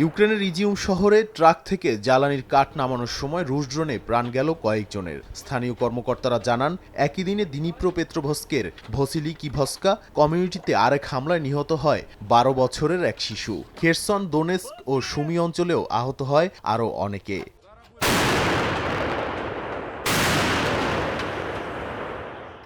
ইউক্রেনের ইজিউম শহরে ট্রাক থেকে জ্বালানির কাঠ নামানোর সময় রুশ ড্রোনে প্রাণ গেল কয়েকজনের। স্থানীয় কর্মকর্তারা জানান, একই দিনে দিনীপ্র পেত্রভস্কের ভসিলি কিভস্কা কমিউনিটিতে আরেক হামলায় নিহত হয় বারো বছরের এক শিশু। খেরসন, দোনেস্ক ও সুমি অঞ্চলেও আহত হয় আরও অনেকে।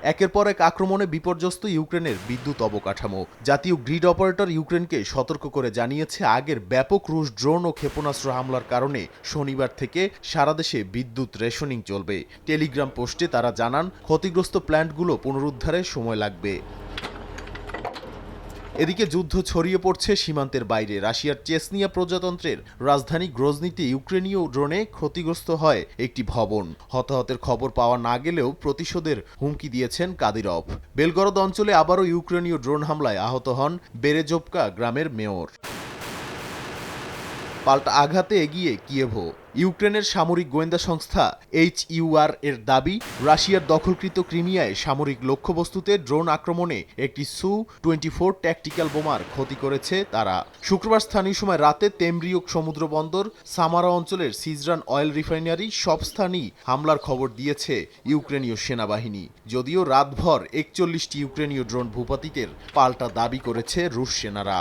একের পর এক আক্রমণে বিপর্যস্ত ইউক্রেনের বিদ্যুৎ অবকাঠামো। জাতীয় গ্রিড অপারেটর ইউক্রেনকে সতর্ক করে জানিয়েছে, আগের ব্যাপক রুশ ড্রোন ও ক্ষেপণাস্ত্র হামলার কারণে শনিবার থেকে সারা দেশে বিদ্যুৎ রেশনিং চলবে। টেলিগ্রাম পোস্টে তারা জানান, ক্ষতিগ্রস্ত প্ল্যান্টগুলো পুনরুদ্ধারে সময় লাগবে। এদিকে যুদ্ধ ছড়িয়ে পড়ছে সীমান্তের বাইরে। রাশিয়ার চেসনিয়া প্রজাতন্ত্রের রাজধানী গ্রোজনিতে ইউক্রেনীয় ড্রোনে ক্ষতিগ্রস্ত হয় একটি ভবন। হতাহতের খবর পাওয়া না গেলেও প্রতিশোধের হুমকি দিয়েছেন কাদিরভ। বেলগরদ অঞ্চলে আবারও ইউক্রেনীয় ড্রোন হামলায় আহত হন বেরেজোপকা গ্রামের মেয়র। পাল্টা আঘাতে এগিয়ে কিয়েভো। ইউক্রেনের সামরিক গোয়েন্দা সংস্থা এইচ ইউআর এর দাবি, রাশিয়ার দখলকৃত ক্রিমিয়ায় সামরিক লক্ষ্যবস্তুতে ড্রোন আক্রমণে একটি সু টোয়েন্টি ফোর ট্যাকটিক্যাল বোমার ক্ষতি করেছে তারা। শুক্রবার স্থানীয় সময় রাতে তেমরিওক সমুদ্র বন্দর সামারা অঞ্চলের সিজরান অয়েল রিফাইনারি সব স্থানই হামলার খবর দিয়েছে ইউক্রেনীয় সেনাবাহিনী। যদিও রাতভর একচল্লিশটি ইউক্রেনীয় ড্রোন ভূপাতিকের পাল্টা দাবি করেছে রুশ সেনারা।